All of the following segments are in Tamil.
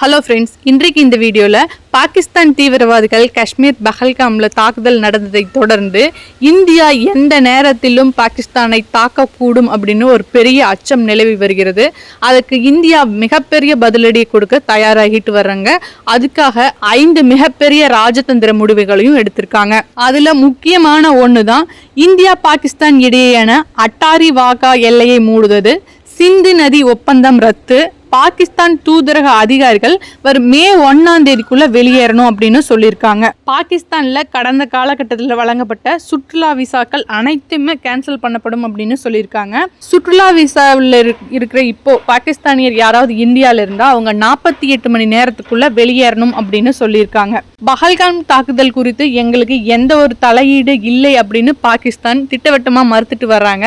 ஹலோ ஃப்ரெண்ட்ஸ் இன்றைக்கு இந்த வீடியோவில் பாகிஸ்தான் தீவிரவாதிகள் காஷ்மீர் பஹல்காமில் தாக்குதல் நடந்ததை தொடர்ந்து இந்தியா எந்த நேரத்திலும் பாகிஸ்தானை தாக்கக்கூடும் அப்படின்னு ஒரு பெரிய அச்சம் நிலவி வருகிறது. அதுக்கு இந்தியா மிகப்பெரிய பதிலடியை கொடுக்க தயாராகிட்டு வர்றாங்க. அதுக்காக ஐந்து மிகப்பெரிய ராஜதந்திர முடிவுகளையும் எடுத்திருக்காங்க. அதில் முக்கியமான ஒன்று தான் இந்தியா பாகிஸ்தான் இடையேயான அட்டாரி வாகா எல்லையை மூடுவது சிந்து நதி ஒப்பந்தம் ரத்து. பாகிஸ்தான் தூதரக அதிகாரிகள் வரும் மே ஒன்னாம் தேதிக்குள்ள வெளியேறணும் அப்படின்னு சொல்லியிருக்காங்க. பாகிஸ்தான்ல கடந்த காலகட்டத்தில் வழங்கப்பட்ட சுற்றுலா விசாக்கள் அனைத்துமே கேன்சல் பண்ணப்படும் அப்படின்னு சொல்லியிருக்காங்க. சுற்றுலா விசாவில் இருக்கிற இப்போ பாகிஸ்தானியர் யாராவது இந்தியாவில் இருந்தால் அவங்க நாற்பத்தி எட்டு மணி நேரத்துக்குள்ள வெளியேறணும் அப்படின்னு சொல்லியிருக்காங்க. பஹல்காம் தாக்குதல் குறித்து எங்களுக்கு எந்த ஒரு தலையீடு இல்லை அப்படின்னு பாகிஸ்தான் திட்டவட்டமாக மறுத்துட்டு வர்றாங்க.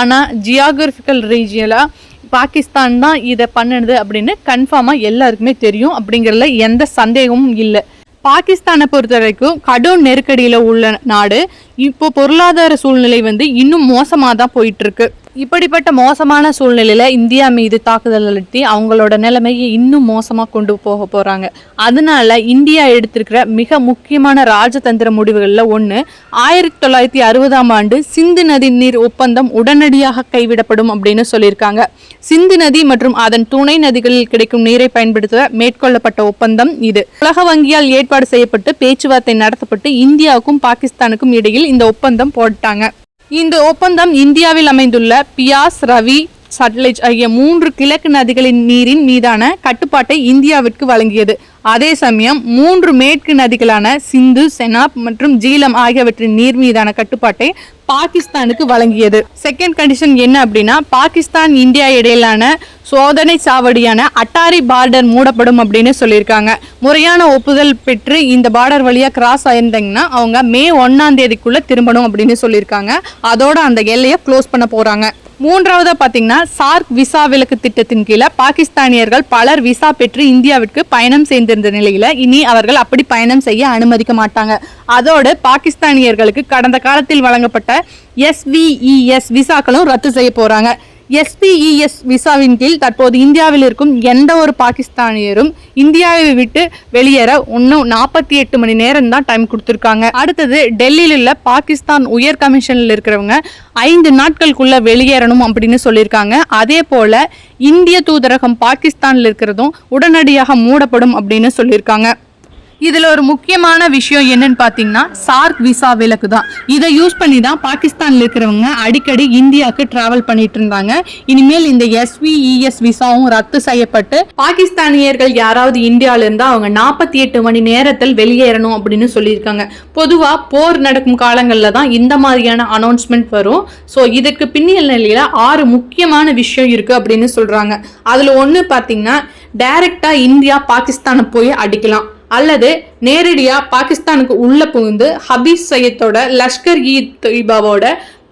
ஆனால் ஜியாகிரபிக்கல் ரீஜியலாக பாகிஸ்தான் தான் இதை பண்ணுது அப்படின்னு கன்ஃபார்மாக எல்லாருக்குமே தெரியும் அப்படிங்கிறதுல எந்த சந்தேகமும் இல்லை. பாகிஸ்தானை பொறுத்த வரைக்கும் கடும் நெருக்கடியில் உள்ள நாடு இப்போ பொருளாதார சூழ்நிலை வந்து இன்னும் மோசமாக தான் போயிட்டு இருக்கு இப்படிப்பட்ட மோசமான சூழ்நிலையில இந்தியா மீது தாக்குதல் நடத்தி அவங்களோட நிலைமையை இன்னும் மோசமாக கொண்டு போக போறாங்க. அதனால இந்தியா எடுத்திருக்கிற மிக முக்கியமான ராஜதந்திர முடிவுகளில் ஒன்று ஆயிரத்தி தொள்ளாயிரத்தி அறுபதாம் ஆண்டு சிந்து நதி நீர் ஒப்பந்தம் உடனடியாக கைவிடப்படும் அப்படின்னு சொல்லியிருக்காங்க. சிந்து நதி மற்றும் அதன் துணை நதிகளில் கிடைக்கும் நீரை பயன்படுத்த மேற்கொள்ளப்பட்ட ஒப்பந்தம் இது. உலக வங்கியால் ஏற்பாடு செய்யப்பட்டு பேச்சுவார்த்தை நடத்தப்பட்டு இந்தியாவுக்கும் பாகிஸ்தானுக்கும் இடையில் இந்த ஒப்பந்தம் போட்டாங்க. இந்த ஒப்பந்தம் இந்தியாவில் அமைந்துள்ள பியாஸ் ரவி சட்லெஜ் ஆகிய மூன்று கிழக்கு நதிகளின் நீரின் மீதான கட்டுப்பாட்டை இந்தியாவிற்கு வழங்கியது. அதே சமயம் மூன்று மேற்கு நதிகளான சிந்து செனாப் மற்றும் ஜீலம் ஆகியவற்றின் நீர் மீதான கட்டுப்பாட்டை பாகிஸ்தானுக்கு வழங்கியது. செகண்ட் கண்டிஷன் என்ன அப்படின்னா பாகிஸ்தான் இந்தியா இடையிலான சோதனை சாவடியான அட்டாரி பார்டர் மூடப்படும் அப்படின்னு சொல்லியிருக்காங்க. முறையான ஒப்புதல் பெற்று இந்த பார்டர் வழியாக கிராஸ் ஆயிருந்தாங்கன்னா அவங்க மே ஒன்னாம் தேதிக்குள்ள திரும்பணும் அப்படின்னு சொல்லியிருக்காங்க. அதோட அந்த எல்லையை க்ளோஸ் பண்ண போறாங்க. மூன்றாவதாக பார்த்தீங்கன்னா சார்க் விசா விலக்கு திட்டத்தின் கீழே பாகிஸ்தானியர்கள் பலர் விசா பெற்று இந்தியாவிற்கு பயணம் செய்திருந்த நிலையில இனி அவர்கள் அப்படி பயணம் செய்ய அனுமதிக்க மாட்டாங்க. அதோடு பாகிஸ்தானியர்களுக்கு கடந்த காலத்தில் வழங்கப்பட்ட எஸ்விஇஎஸ் விசாக்களும் ரத்து செய்ய போறாங்க. எஸ்பிஇஎஸ் விசாவின் கீழ் தற்போது இந்தியாவில் இருக்கும் எந்த ஒரு பாகிஸ்தானியரும் இந்தியாவை விட்டு வெளியேற இன்னும் நாற்பத்தி எட்டு மணி நேரம் தான் டைம் கொடுத்துருக்காங்க. அடுத்தது டெல்லியில் உள்ள பாகிஸ்தான் உயர் கமிஷனில் இருக்கிறவங்க ஐந்து நாட்களுக்குள்ள வெளியேறணும் அப்படின்னு சொல்லியிருக்காங்க. அதே போல இந்திய தூதரகம் பாகிஸ்தானில் இருக்கிறதும் உடனடியாக மூடப்படும் அப்படின்னு சொல்லியிருக்காங்க. இதில் ஒரு முக்கியமான விஷயம் என்னன்னு பார்த்தீங்கன்னா சார்க் விசா விலக்கு தான் இதை யூஸ் பண்ணி தான் பாகிஸ்தானில் இருக்கிறவங்க அடிக்கடி இந்தியாவுக்கு டிராவல் பண்ணிட்டு இருந்தாங்க. இனிமேல் இந்த எஸ்விஇஎஸ் விசாவும் ரத்து செய்யப்பட்டு பாகிஸ்தானியர்கள் யாராவது இந்தியாவில் இருந்தால் அவங்க நாற்பத்தி எட்டு மணி நேரத்தில் வெளியேறணும் அப்படின்னு சொல்லியிருக்காங்க. பொதுவாக போர் நடக்கும் காலங்களில் தான் இந்த மாதிரியான அனௌன்ஸ்மெண்ட் வரும். ஸோ இதுக்கு பின்னியல் நிலையில் ஆறு முக்கியமான விஷயம் இருக்குது அப்படின்னு சொல்கிறாங்க அதில் ஒன்று பார்த்தீங்கன்னா டைரெக்டாக இந்தியா பாகிஸ்தானை போய் அடிக்கலாம். அல்லது நேரடியாக பாகிஸ்தானுக்கு உள்ளே புகுந்து ஹபீஸ் சையத்தோட லஷ்கர் இ தொய்பாவோட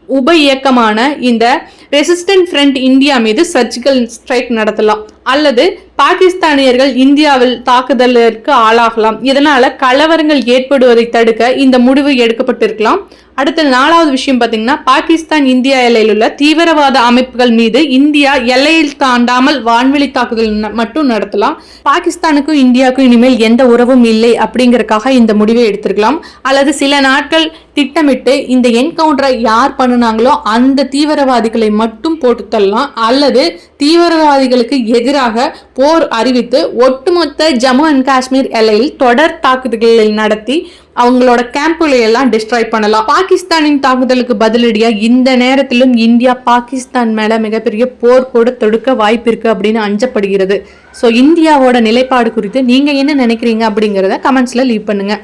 உப இயக்கமான இந்த ரெசிஸ்டன்ட் ஃப்ரண்ட் இந்தியா மீது சர்ஜிக்கல் ஸ்ட்ரைக் நடத்தலாம். அல்லது பாகிஸ்தானியர்கள் இந்தியாவில் தாக்குதலுக்கு ஆளாகலாம். இதனால கலவரங்கள் ஏற்படுவதை தடுக்க இந்த முடிவு எடுக்கப்பட்டிருக்கலாம். அடுத்த நாலாவது விஷயம் பார்த்தீங்கன்னா பாகிஸ்தான் இந்தியா எல்லையில் உள்ள தீவிரவாத அமைப்புகள் மீது இந்தியா எல்லையில் தாண்டாமல் வான்வெளி தாக்குதல் மட்டும் நடத்தலாம். பாகிஸ்தானுக்கும் இந்தியாவுக்கும் இனிமேல் எந்த உறவும் இல்லை அப்படிங்கறக்காக இந்த முடிவை எடுத்திருக்கலாம். அல்லது சில நாட்கள் திட்டமிட்டு இந்த என்கவுண்டரை யார் பண்ணுனாங்களோ அந்த தீவிரவாதிகளை மட்டும் போட்டு தள்ளலாம். அல்லது தீவிரவாதிகளுக்கு எதிராக போர் அறிவித்து ஒட்டுமொத்த ஜம்மு அண்ட் காஷ்மீர் எல்லையில் தொடர் தாக்குதல்களை நடத்தி அவங்களோட கேம்புகளை எல்லாம் டிஸ்ட்ராய் பண்ணலாம். பாகிஸ்தானின் தாக்குதலுக்கு பதிலடியா இந்த நேரத்திலும் இந்தியா பாகிஸ்தான் மேல மிகப்பெரிய போர் கூட தொடுக்க வாய்ப்பு இருக்கு அப்படின்னு அஞ்சப்படுகிறது. ஸோ இந்தியாவோட நிலைப்பாடு குறித்து நீங்க என்ன நினைக்கிறீங்க அப்படிங்கிறத கமெண்ட்ஸ்ல லீவ் பண்ணுங்க.